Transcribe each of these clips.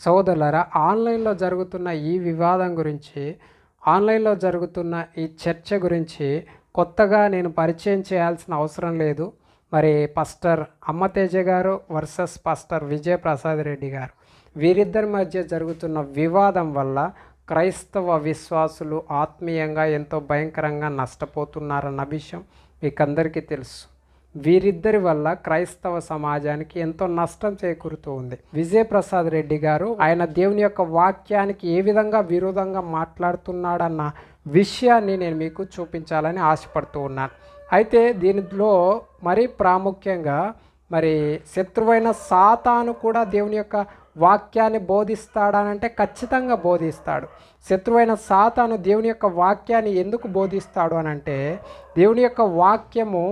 సోదరులరా ఆన్లైన్లో జరుగుతున్న ఈ వివాదం గురించి ఆన్లైన్లో జరుగుతున్న ఈ చర్చ గురించి కొత్తగా నేను పరిచయం చేయాల్సిన అవసరం లేదు. మరి పాస్టర్ అమ్మతేజ గారు వర్సెస్ పాస్టర్ విజయప్రసాద్ రెడ్డి గారు వీరిద్దరి మధ్య జరుగుతున్న వివాదం వల్ల క్రైస్తవ విశ్వాసులు ఆత్మీయంగా ఎంతో భయంకరంగా నష్టపోతున్నారన్న విషయం మీకందరికీ తెలుసు. వీరిద్దరి వల్ల క్రైస్తవ సమాజానికి ఎంతో నష్టం చేకూరుతూ ఉంది. విజయప్రసాద్ రెడ్డి గారు ఆయన దేవుని యొక్క వాక్యానికి ఏ విధంగా విరోధంగా మాట్లాడుతున్నాడన్న విషయాన్ని నేను మీకు చూపించాలని ఆశపడుతూ ఉన్నాను. అయితే దీనిలో మరీ ప్రాముఖ్యంగా మరి శత్రువైన సాతాను కూడా దేవుని యొక్క వాక్యాన్ని బోధిస్తాడనంటే ఖచ్చితంగా బోధిస్తాడు. శత్రువైన సాతాను దేవుని యొక్క వాక్యాన్ని ఎందుకు బోధిస్తాడు అనంటే దేవుని యొక్క వాక్యము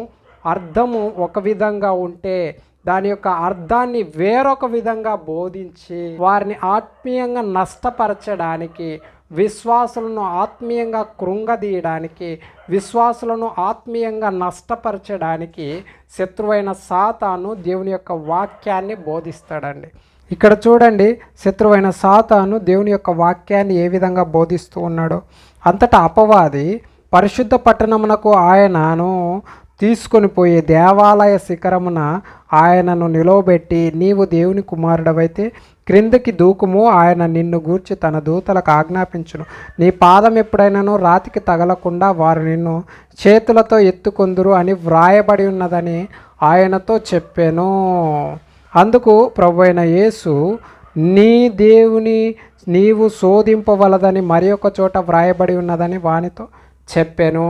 అర్థము ఒక విధంగా ఉంటే దాని యొక్క అర్థాన్ని వేరొక విధంగా బోధించి వారిని ఆత్మీయంగా నష్టపరచడానికి విశ్వాసులను ఆత్మీయంగా కృంగదీయడానికి విశ్వాసులను ఆత్మీయంగా నష్టపరచడానికి శత్రువైన సాతాను దేవుని యొక్క వాక్యాన్ని బోధిస్తాడండి. ఇక్కడ చూడండి శత్రువైన సాతాను దేవుని యొక్క వాక్యాన్ని ఏ విధంగా బోధిస్తూ ఉన్నాడో. అంతటా అపవాది పరిశుద్ధ పట్టణమునకు ఆయనను తీసుకొని పోయి దేవాలయ శిఖరమున ఆయనను నిలవబెట్టి నీవు దేవుని కుమారుడవైతే క్రిందకి దూకుము ఆయన నిన్ను గూర్చి తన దూతలకు ఆజ్ఞాపించును. నీ పాదం ఎప్పుడైనానో రాతికి తగలకుండా వారు నిన్ను చేతులతో ఎత్తుకొందురు అని వ్రాయబడి ఉన్నదని ఆయనతో చెప్పాను. అందుకు ప్రభు అయిన యేసు నీ దేవుని నీవు శోధింపవలదని మరి ఒక చోట వ్రాయబడి ఉన్నదని వానితో చెప్పాను.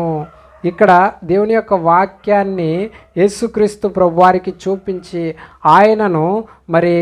ఇక్కడ దేవుని యొక్క వాక్యాన్ని యేసుక్రీస్తు ప్రభువారికి చూపించి ఆయనను మరి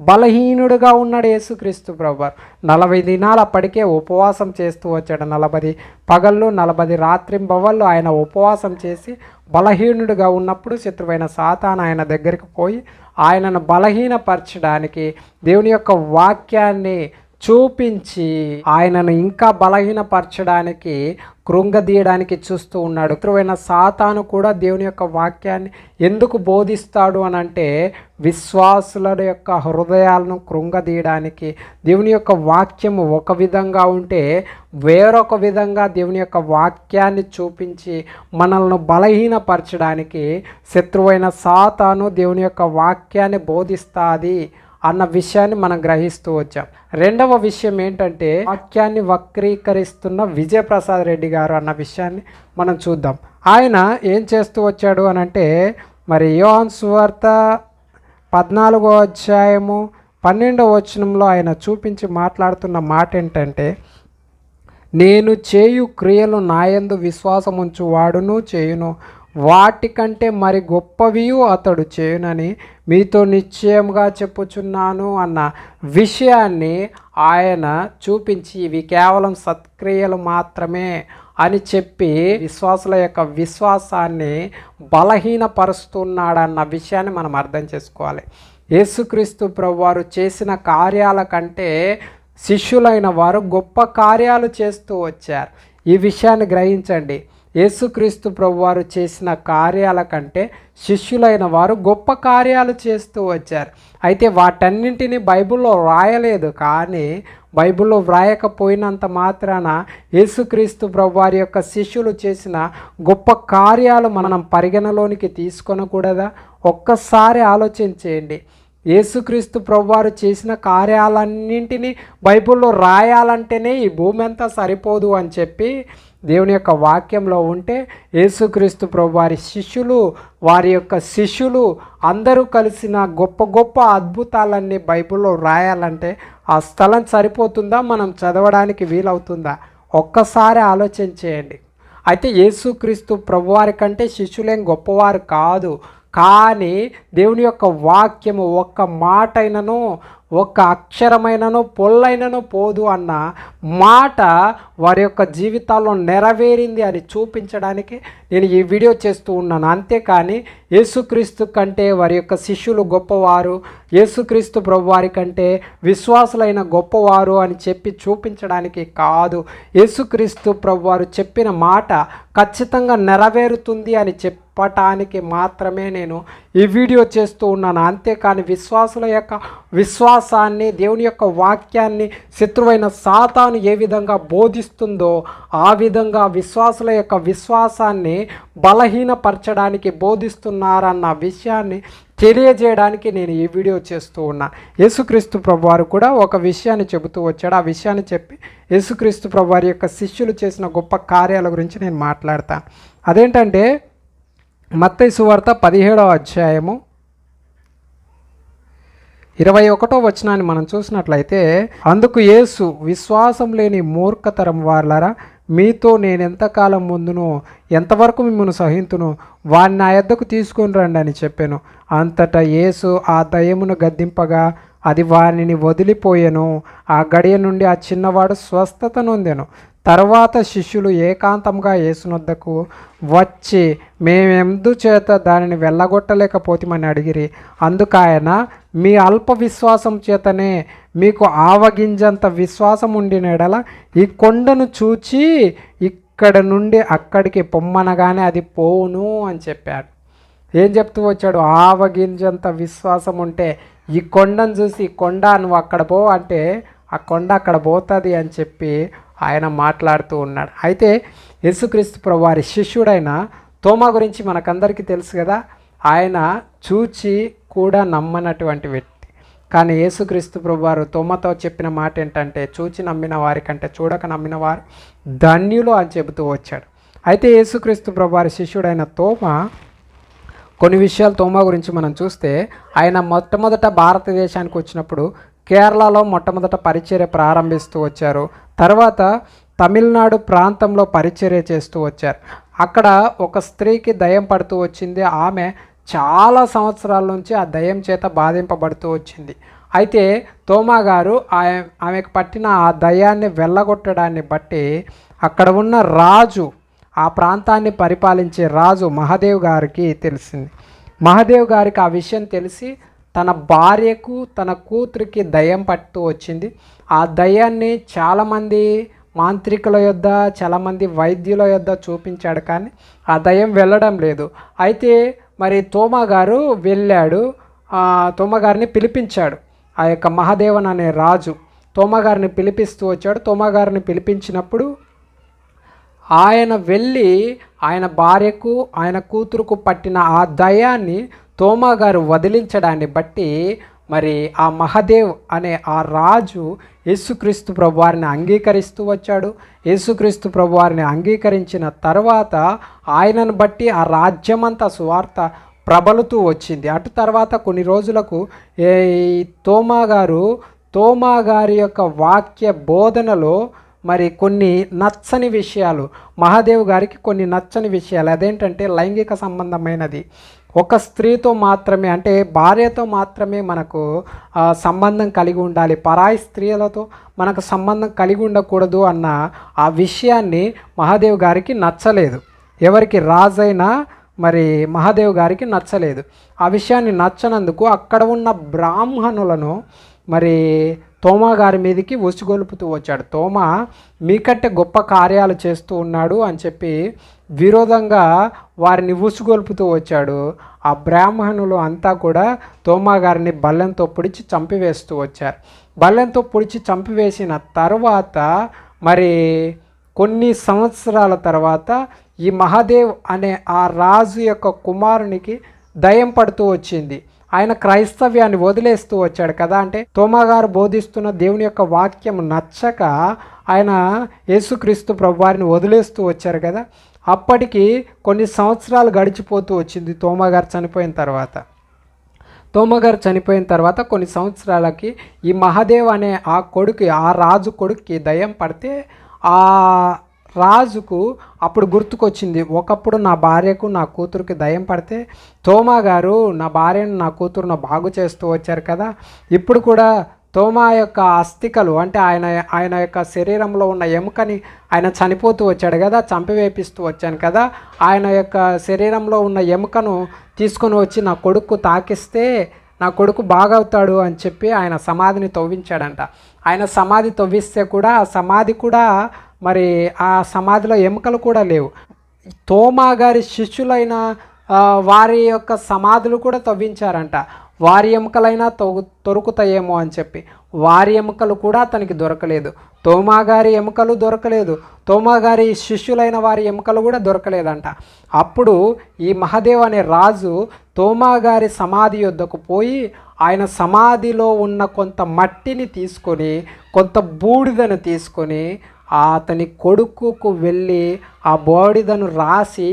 బలహీనుడుగా ఉన్నాడు యేసుక్రీస్తు ప్రభువారు. నలభై దినాల అప్పటికే ఉపవాసం చేస్తూ వచ్చాడు. నలభై పగళ్ళు నలభై రాత్రింబవళ్ళు ఆయన ఉపవాసం చేసి బలహీనుడుగా ఉన్నప్పుడు శత్రువైన సాతాన్ ఆయన దగ్గరికి పోయి ఆయనను బలహీనపరచడానికి దేవుని యొక్క వాక్యాన్ని చూపించి ఆయనను ఇంకా బలహీనపరచడానికి కృంగదీయడానికి చూస్తూ ఉన్నాడు. శత్రువైన సాతాను కూడా దేవుని యొక్క వాక్యాన్ని ఎందుకు బోధిస్తాడు అని అంటే విశ్వాసుల యొక్క హృదయాలను కృంగదీయడానికి దేవుని యొక్క వాక్యము ఒక విధంగా ఉంటే వేరొక విధంగా దేవుని యొక్క వాక్యాన్ని చూపించి మనల్ని బలహీనపరచడానికి శత్రువైన సాతాను దేవుని యొక్క వాక్యాన్ని బోధిస్తాది. అన్న విషయాన్ని మనం గ్రహిస్తూ వచ్చాం. రెండవ విషయం ఏంటంటే వాక్యాన్ని వక్రీకరిస్తున్న విజయప్రసాద్ రెడ్డి గారు అన్న విషయాన్ని మనం చూద్దాం. ఆయన ఏం చేస్తూ వచ్చాడు అని అంటే మరి యోహన్ సువార్త పద్నాలుగో అధ్యాయము పన్నెండవ వచనంలో ఆయన చూపించి మాట్లాడుతున్న మాట ఏంటంటే నేను చేయు క్రియలు నాయందు విశ్వాసం ఉంచు వాడును చేయును. వాటికంటే మరి గొప్పవియు అతడు చేయునని మీతో నిశ్చయంగా చెప్పుచున్నాను అన్న విషయాన్ని ఆయన చూపించి ఇవి కేవలం సత్క్రియలు మాత్రమే అని చెప్పి విశ్వాసుల యొక్క విశ్వాసాన్ని బలహీనపరుస్తున్నాడన్న విషయాన్ని మనం అర్థం చేసుకోవాలి. యేసుక్రీస్తు ప్రభువారు చేసిన కార్యాల కంటే శిష్యులైన వారు గొప్ప కార్యాలు చేస్తూ వచ్చారు. ఈ విషయాన్ని గ్రహించండి. యేసుక్రీస్తు ప్రభువారు చేసిన కార్యాల కంటే శిష్యులైన వారు గొప్ప కార్యాలు చేస్తూ వచ్చారు. అయితే వాటన్నింటినీ బైబిల్లో వ్రాయలేదు. కానీ బైబిల్లో వ్రాయకపోయినంత మాత్రాన యేసుక్రీస్తు ప్రభువారి యొక్క శిష్యులు చేసిన గొప్ప కార్యాలు మనం పరిగణలోనికి తీసుకొనకూడదా? ఒక్కసారి ఆలోచించేయండి. యేసుక్రీస్తు ప్రభువారు చేసిన కార్యాలన్నింటినీ బైబిల్లో రాయాలంటేనే ఈ భూమి అంతా సరిపోదు అని చెప్పి దేవుని యొక్క వాక్యంలో ఉంటే యేసుక్రీస్తు ప్రభు వారి శిష్యులు వారి యొక్క శిష్యులు అందరూ కలిసిన గొప్ప గొప్ప అద్భుతాలన్నీ బైబిల్లో రాయాలంటే ఆ స్థలం సరిపోతుందా? మనం చదవడానికి వీలవుతుందా? ఒక్కసారి ఆలోచన చేయండి. అయితే యేసుక్రీస్తు ప్రభువారి కంటే శిష్యులేం గొప్పవారు కాదు. కానీ దేవుని యొక్క వాక్యము ఒక్క మాటైనను ఒక్క అక్షరమైనను పొల్లైనను పోదు అన్న మాట వారి యొక్క జీవితాల్లో నెరవేరింది అని చూపించడానికి నేను ఈ వీడియో చేస్తూ ఉన్నాను. అంతేకాని యేసుక్రీస్తు కంటే వారి యొక్క శిష్యులు గొప్పవారు యేసుక్రీస్తు ప్రభువారి కంటే విశ్వాసులైన గొప్పవారు అని చెప్పి చూపించడానికి కాదు. యేసుక్రీస్తు ప్రభువారు చెప్పిన మాట ఖచ్చితంగా నెరవేరుతుంది అని చెప్పటానికి మాత్రమే నేను ఈ వీడియో చేస్తూ ఉన్నాను. అంతేకాని విశ్వాసుల యొక్క విశ్వాసాన్ని దేవుని యొక్క వాక్యాన్ని శత్రువైన సాతాను ఏ విధంగా బోధిస్తుందో ఆ విధంగా విశ్వాసుల యొక్క విశ్వాసాన్ని బలహీనపరచడానికి బోధిస్తున్నారన్న విషయాన్ని తెలియజేయడానికి నేను ఈ వీడియో చేస్తూ ఉన్నా. యేసుక్రీస్తు ప్రభు వారు కూడా ఒక విషయాన్ని చెబుతూ వచ్చాడు. ఆ విషయాన్ని చెప్పి యేసుక్రీస్తు ప్రభు వారి యొక్క శిష్యులు చేసిన గొప్ప కార్యాల గురించి నేను మాట్లాడతాను. అదేంటంటే మత్తయి సువార్త పదిహేడవ అధ్యాయము ఇరవై ఒకటో వచనాన్ని మనం చూసినట్లయితే అందుకు యేసు విశ్వాసం లేని మూర్ఖతరం వాళ్ళరా మీతో నేను ఎంతకాలం ముందును ఎంతవరకు మిమ్మల్ని సహింతును వాడిని నా ఎద్దకు తీసుకొని రండి అని చెప్పాను. అంతటా యేసు ఆ దయమును గద్దింపగా అది వారిని వదిలిపోయాను. ఆ గడియ నుండి ఆ చిన్నవాడు స్వస్థత నొందాను. తర్వాత శిష్యులు ఏకాంతంగా యేసునొద్దకు వచ్చి మేమెందు చేత దానిని వెళ్ళగొట్టలేకపోతామని అడిగిరి. అందుకు ఆయన మీ అల్ప విశ్వాసం చేతనే మీకు ఆవగింజంత విశ్వాసం ఉండిన ఎడల ఈ కొండను చూచి ఇక్కడ నుండి అక్కడికి పొమ్మనగానే అది పోవును అని చెప్పాడు. ఏం చెప్తూ వచ్చాడు? ఆవగింజంత విశ్వాసం ఉంటే ఈ కొండను చూసి ఈ కొండ నువ్వు అక్కడ పో అంటే ఆ కొండ అక్కడ పోతుంది అని చెప్పి ఆయన మాట్లాడుతూ ఉన్నాడు. అయితే యేసుక్రీస్తు ప్రభు వారి శిష్యుడైన తోమా గురించి మనకందరికీ తెలుసు కదా? ఆయన చూచి కూడా నమ్మనటువంటి వ్యక్తి. కానీ యేసుక్రీస్తు ప్రభువారు తోమతో చెప్పిన మాట ఏంటంటే చూచి నమ్మిన వారికంటే చూడక నమ్మిన వారు ధన్యులు అని చెబుతూ వచ్చాడు. అయితే యేసుక్రీస్తు ప్రభువారి శిష్యుడైన తోమ కొన్ని విషయాలు తోమ గురించి మనం చూస్తే ఆయన మొట్టమొదట భారతదేశానికి వచ్చినప్పుడు కేరళలో మొట్టమొదట పరిచర్య ప్రారంభిస్తూ వచ్చారు. తర్వాత తమిళనాడు ప్రాంతంలో పరిచర్య చేస్తూ వచ్చారు. అక్కడ ఒక స్త్రీకి దయం పడుతూ వచ్చింది. ఆమె చాలా సంవత్సరాల నుంచి ఆ దయ్యం చేత బాధింపబడుతూ వచ్చింది. అయితే తోమా గారు ఆమె ఆమెకు పట్టిన ఆ దయ్యాన్ని వెళ్ళగొట్టడాన్ని బట్టి అక్కడ ఉన్న రాజు ఆ ప్రాంతాన్ని పరిపాలించే రాజు మహాదేవ్ గారికి తెలిసింది. మహాదేవ్ గారికి ఆ విషయం తెలిసి తన భార్యకు తన కూతురికి దయ్యం పట్టుతూ వచ్చింది. ఆ దయ్యాన్ని చాలామంది మాంత్రికుల యొద్ద చాలామంది వైద్యుల యొద్ద చూపించాడు కానీ ఆ దయ్యం వెళ్ళడం లేదు. అయితే మరి తోమా గారు వెళ్ళాడు. తోమగారిని పిలిపించాడు. ఆ యొక్క మహాదేవన్ అనే రాజు తోమగారిని పిలిపిస్తూ వచ్చాడు. తోమగారిని పిలిపించినప్పుడు ఆయన వెళ్ళి ఆయన భార్యకు ఆయన కూతురుకు పట్టిన ఆ దయాన్ని తోమాగారు వదిలించడాన్ని బట్టి మరి ఆ మహదేవ్ అనే ఆ రాజు యేసుక్రీస్తు ప్రభువారిని అంగీకరిస్తూ వచ్చాడు. యేసుక్రీస్తు ప్రభువారిని అంగీకరించిన తర్వాత ఆయనను బట్టి ఆ రాజ్యమంతా సువార్త ప్రబలుతూ వచ్చింది. అటు తర్వాత కొన్ని రోజులకు తోమా గారు తోమా గారి యొక్క వాక్య బోధనలో మరి కొన్ని నచ్చని విషయాలు మహాదేవ్ గారికి కొన్ని నచ్చని విషయాలు అదేంటంటే లైంగిక సంబంధమైనది. ఒక స్త్రీతో మాత్రమే అంటే భార్యతో మాత్రమే మనకు సంబంధం కలిగి ఉండాలి. పరాయి స్త్రీలతో మనకు సంబంధం కలిగి ఉండకూడదు అన్న ఆ విషయాన్ని మహాదేవ్ గారికి నచ్చలేదు. ఎవరికి రాజైనా మరి మహాదేవ్ గారికి నచ్చలేదు. ఆ విషయాన్ని నచ్చనందుకు అక్కడ ఉన్న బ్రాహ్మణులను మరి తోమా గారి మీదకి ఉసిగొలుపుతూ వచ్చాడు. తోమా మీకంటే గొప్ప కార్యాలు చేస్తూ ఉన్నాడు అని చెప్పి విరోధంగా వారిని ఉసుగొల్పుతూ వచ్చాడు. ఆ బ్రాహ్మణులు అంతా కూడా తోమా గారిని బల్లెంతో పొడిచి చంపివేస్తూ వచ్చారు. బల్లెంతో పొడిచి చంపివేసిన తర్వాత మరి కొన్ని సంవత్సరాల తర్వాత ఈ మహాదేవ్ అనే ఆ రాజు యొక్క కుమారునికి దయం పడుతూ వచ్చింది. ఆయన క్రైస్తవ్యాన్ని వదిలేస్తూ వచ్చాడు కదా అంటే తోమాగారు బోధిస్తున్న దేవుని యొక్క వాక్యం నచ్చక ఆయన యేసుక్రీస్తు ప్రభువారిని వదిలేస్తూ వచ్చారు కదా. అప్పటికి కొన్ని సంవత్సరాలు గడిచిపోతూ వచ్చింది. తోమగారు చనిపోయిన తర్వాత. తోమగారు చనిపోయిన తర్వాత కొన్ని సంవత్సరాలకి ఈ మహాదేవ్ అనే ఆ కొడుకు ఆ రాజు కొడుక్కి దయ్యం పడితే ఆ రాజుకు అప్పుడు గుర్తుకొచ్చింది. ఒకప్పుడు నా భార్యకు నా కూతురుకి దయ్యం పడితే తోమా గారు నా భార్యను నా కూతురును బాగు చేస్తూ వచ్చారు కదా. ఇప్పుడు కూడా తోమా యొక్క అస్థికలు అంటే ఆయన ఆయన యొక్క శరీరంలో ఉన్న ఎముకని ఆయన చనిపోతూ వచ్చాడు కదా చంపివేపిస్తూ వచ్చాను కదా ఆయన యొక్క శరీరంలో ఉన్న ఎముకను తీసుకొని వచ్చి నా కొడుకు తాకిస్తే నా కొడుకు బాగవుతాడు అని చెప్పి ఆయన సమాధిని తవ్వించాడంట. ఆయన సమాధి తవ్విస్తే కూడా ఆ సమాధి కూడా మరి ఆ సమాధిలో ఎముకలు కూడా లేవు. తోమా గారి శిష్యులైన వారి యొక్క సమాధులు కూడా తవ్వించారంట. వారి ఎముకలైనా తొగు దొరుకుతాయేమో అని చెప్పి. వారి ఎముకలు కూడా అతనికి దొరకలేదు. తోమాగారి ఎముకలు దొరకలేదు. తోమాగారి శిష్యులైన వారి ఎముకలు కూడా దొరకలేదంట. అప్పుడు ఈ మహదేవ్ అనే రాజు తోమాగారి సమాధి యొద్దకు పోయి ఆయన సమాధిలో ఉన్న కొంత మట్టిని తీసుకొని కొంత బూడిదను తీసుకొని అతని కొడుకుకు వెళ్ళి ఆ బూడిదను రాసి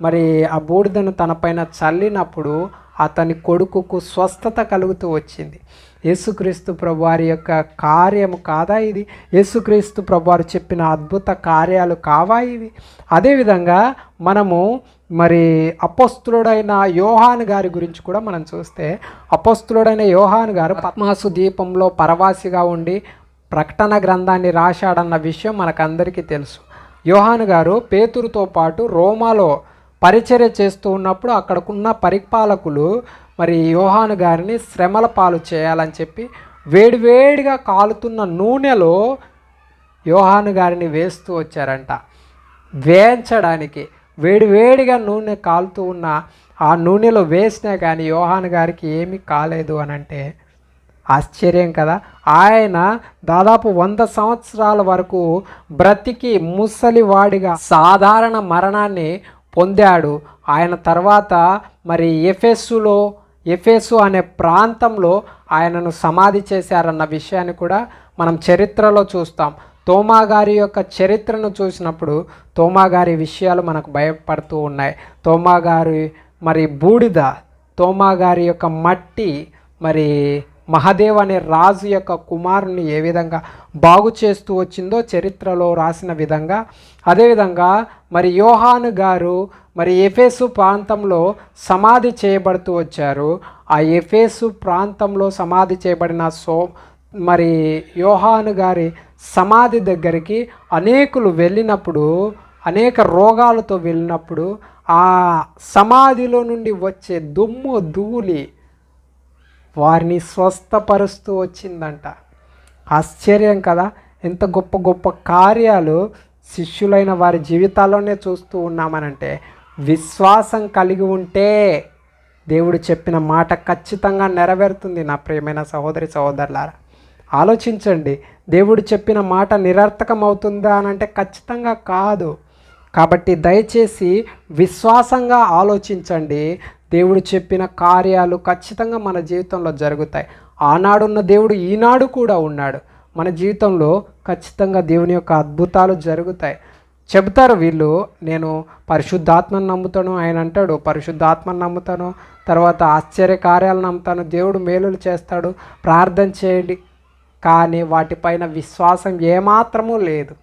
మరి ఆ బూడిదను తనపైన చల్లినప్పుడు అతని కొడుకుకు స్వస్థత కలుగుతూ వచ్చింది. యేసుక్రీస్తు ప్రభువారి యొక్క కార్యము కాదా ఇది? యేసుక్రీస్తు ప్రభువారు చెప్పిన అద్భుత కార్యాలు కావా ఇవి? అదేవిధంగా మనము మరి అపస్తుడైన యోహాన్ గారి గురించి కూడా మనం చూస్తే అపస్తుడైన యోహాన్ గారు పద్మాసు దీపంలో పరవాసిగా ఉండి ప్రకటన గ్రంథాన్ని రాశాడన్న విషయం మనకందరికీ తెలుసు. యోహాన్ గారు పేతురుతో పాటు రోమాలో పరిచర్య చేస్తూ ఉన్నప్పుడు అక్కడకున్న పరిపాలకులు మరి యోహాను గారిని శ్రమల పాలు చేయాలని చెప్పి వేడివేడిగా కాలుతున్న నూనెలో యోహాను గారిని వేస్తూ వచ్చారంట. వేయించడానికి వేడివేడిగా నూనె కాలుతూ ఉన్న ఆ నూనెలో వేసినా కానీ యోహాను గారికి ఏమీ కాలేదు అని అంటే ఆశ్చర్యం కదా. ఆయన దాదాపు వంద సంవత్సరాల వరకు బ్రతికి ముసలివాడిగా సాధారణ మరణాన్ని పొందాడు. ఆయన తర్వాత మరి ఎఫెస్సులో ఎఫెసు అనే ప్రాంతంలో ఆయనను సమాధి చేశారన్న విషయాన్ని కూడా మనం చరిత్రలో చూస్తాం. తోమా గారి యొక్క చరిత్రను చూసినప్పుడు తోమా గారి విషయాలు మనకు భయపడుతూ ఉన్నాయి. తోమా గారి మరి బూడిద తోమా గారి యొక్క మట్టి మరి మహదేవ్ అనే రాజు యొక్క కుమారుని ఏ విధంగా బాగు చేస్తూ వచ్చిందో చరిత్రలో రాసిన విధంగా అదేవిధంగా మరి యోహాను గారు మరి ఎఫేసు ప్రాంతంలో సమాధి చేయబడుతూ వచ్చారు. ఆ ఎఫేసు ప్రాంతంలో సమాధి చేయబడిన సో మరి యోహాను గారి సమాధి దగ్గరికి అనేకులు వెళ్ళినప్పుడు అనేక రోగాలతో వెళ్ళినప్పుడు ఆ సమాధిలో నుండి వచ్చే దుమ్ము ధూళి వారిని స్వస్థపరుస్తూ వచ్చిందంట. ఆశ్చర్యం కదా ఎంత గొప్ప గొప్ప కార్యాలు శిష్యులైన వారి జీవితాల్లోనే చూస్తూ ఉన్నామనంటే విశ్వాసం కలిగి ఉంటే దేవుడు చెప్పిన మాట ఖచ్చితంగా నెరవేరుతుంది నా ప్రియమైన సహోదరి సహోదరులారా. ఆలోచించండి దేవుడు చెప్పిన మాట నిరర్థకం అవుతుందా అని అంటే ఖచ్చితంగా కాదు. కాబట్టి దయచేసి విశ్వాసంగా ఆలోచించండి దేవుడు చెప్పిన కార్యాలు ఖచ్చితంగా మన జీవితంలో జరుగుతాయి. ఆనాడున్న దేవుడు ఈనాడు కూడా ఉన్నాడు. మన జీవితంలో ఖచ్చితంగా దేవుని యొక్క అద్భుతాలు జరుగుతాయి. చెబుతారు వీళ్ళు నేను పరిశుద్ధాత్మను నమ్ముతాను ఆయన అంటాడు పరిశుద్ధాత్మను నమ్ముతాను తర్వాత ఆశ్చర్య కార్యాలు నమ్ముతాను దేవుడు మేలులు చేస్తాడు ప్రార్థన చేయండి. కానీ వాటిపైన విశ్వాసం ఏమాత్రమూ లేదు.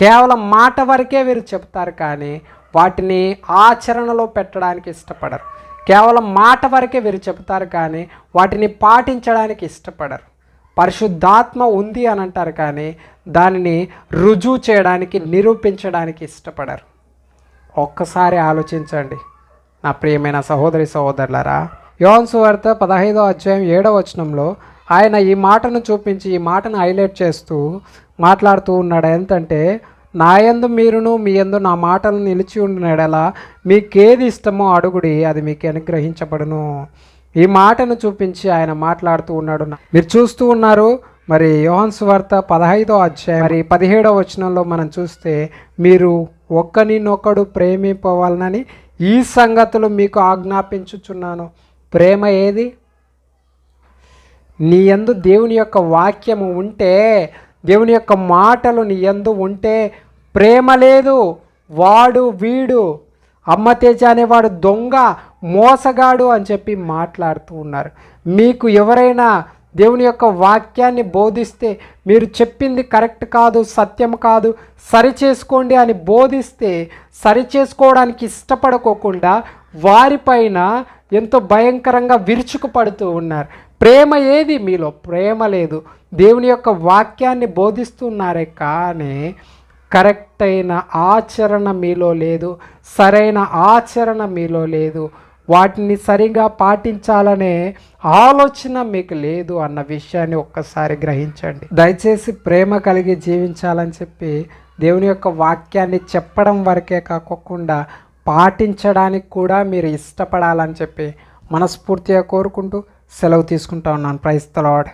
కేవలం మాట వరకే వీరు చెప్తారు కానీ వాటిని ఆచరణలో పెట్టడానికి ఇష్టపడరు. కేవలం మాట వరకే వీరు చెప్తారు కానీ వాటిని పాటించడానికి ఇష్టపడరు. పరిశుద్ధాత్మ ఉంది అని అంటారు కానీ దానిని రుజువు చేయడానికి నిరూపించడానికి ఇష్టపడరు. ఒక్కసారి ఆలోచించండి. నా ప్రియమైన సహోదరి సహోదరులరా యోన్ సువార్త పదహైదో అధ్యాయం ఏడవ వచనంలో ఆయన ఈ మాటను చూపించి ఈ మాటను హైలైట్ చేస్తూ మాట్లాడుతూ ఉన్నాడు. ఎంతంటే నా యందు మీరును మీ యందు నా మాటలు నిలిచి ఉండినడలా మీకేది ఇష్టమో అడుగుడి అది మీకు అనుగ్రహించబడును. ఈ మాటను చూపించి ఆయన మాట్లాడుతూ ఉన్నాడు. మీరు చూస్తూ ఉన్నారు మరి యోహన్స్ వార్త పదహైదో అధ్యాయం మరి పదిహేడో వచనంలో మనం చూస్తే మీరు ఒక్కనినొక్కడు ప్రేమిపోవాలనని ఈ సంగతులు మీకు ఆజ్ఞాపించుచున్నాను. ప్రేమ ఏది? నీ యందు దేవుని యొక్క వాక్యము ఉంటే దేవుని యొక్క మాటలు నీ ఎందు ఉంటే ప్రేమ లేదు వాడు వీడు అమ్మ తేజ అనేవాడు దొంగ మోసగాడు అని చెప్పి మాట్లాడుతూ ఉన్నారు. మీకు ఎవరైనా దేవుని యొక్క వాక్యాన్ని బోధిస్తే మీరు చెప్పింది కరెక్ట్ కాదు సత్యం కాదు సరి చేసుకోండి అని బోధిస్తే సరి చేసుకోవడానికి ఇష్టపడకోకుండా వారిపైన ఎంతో భయంకరంగా విరుచుకుపడుతూ ఉన్నారు. ప్రేమ ఏది మీలో? ప్రేమ లేదు. దేవుని యొక్క వాక్యాన్ని బోధిస్తున్నారే కానీ కరెక్ట్ అయిన ఆచరణ మీలో లేదు. సరైన ఆచరణ మీలో లేదు. వాటిని సరిగా పాటించాలనే ఆలోచన మీకు లేదు అన్న విషయాన్ని ఒక్కసారి గ్రహించండి. దయచేసి ప్రేమ కలిగి జీవించాలని చెప్పి దేవుని యొక్క వాక్యాన్ని చెప్పడం వరకే కాకుండా పాటించడానికి కూడా మీరు ఇష్టపడాలని చెప్పి మనస్ఫూర్తిగా కోరుకుంటూ సెలవు తీసుకుంటా ఉన్నాను. ప్రైస్ తలాడ్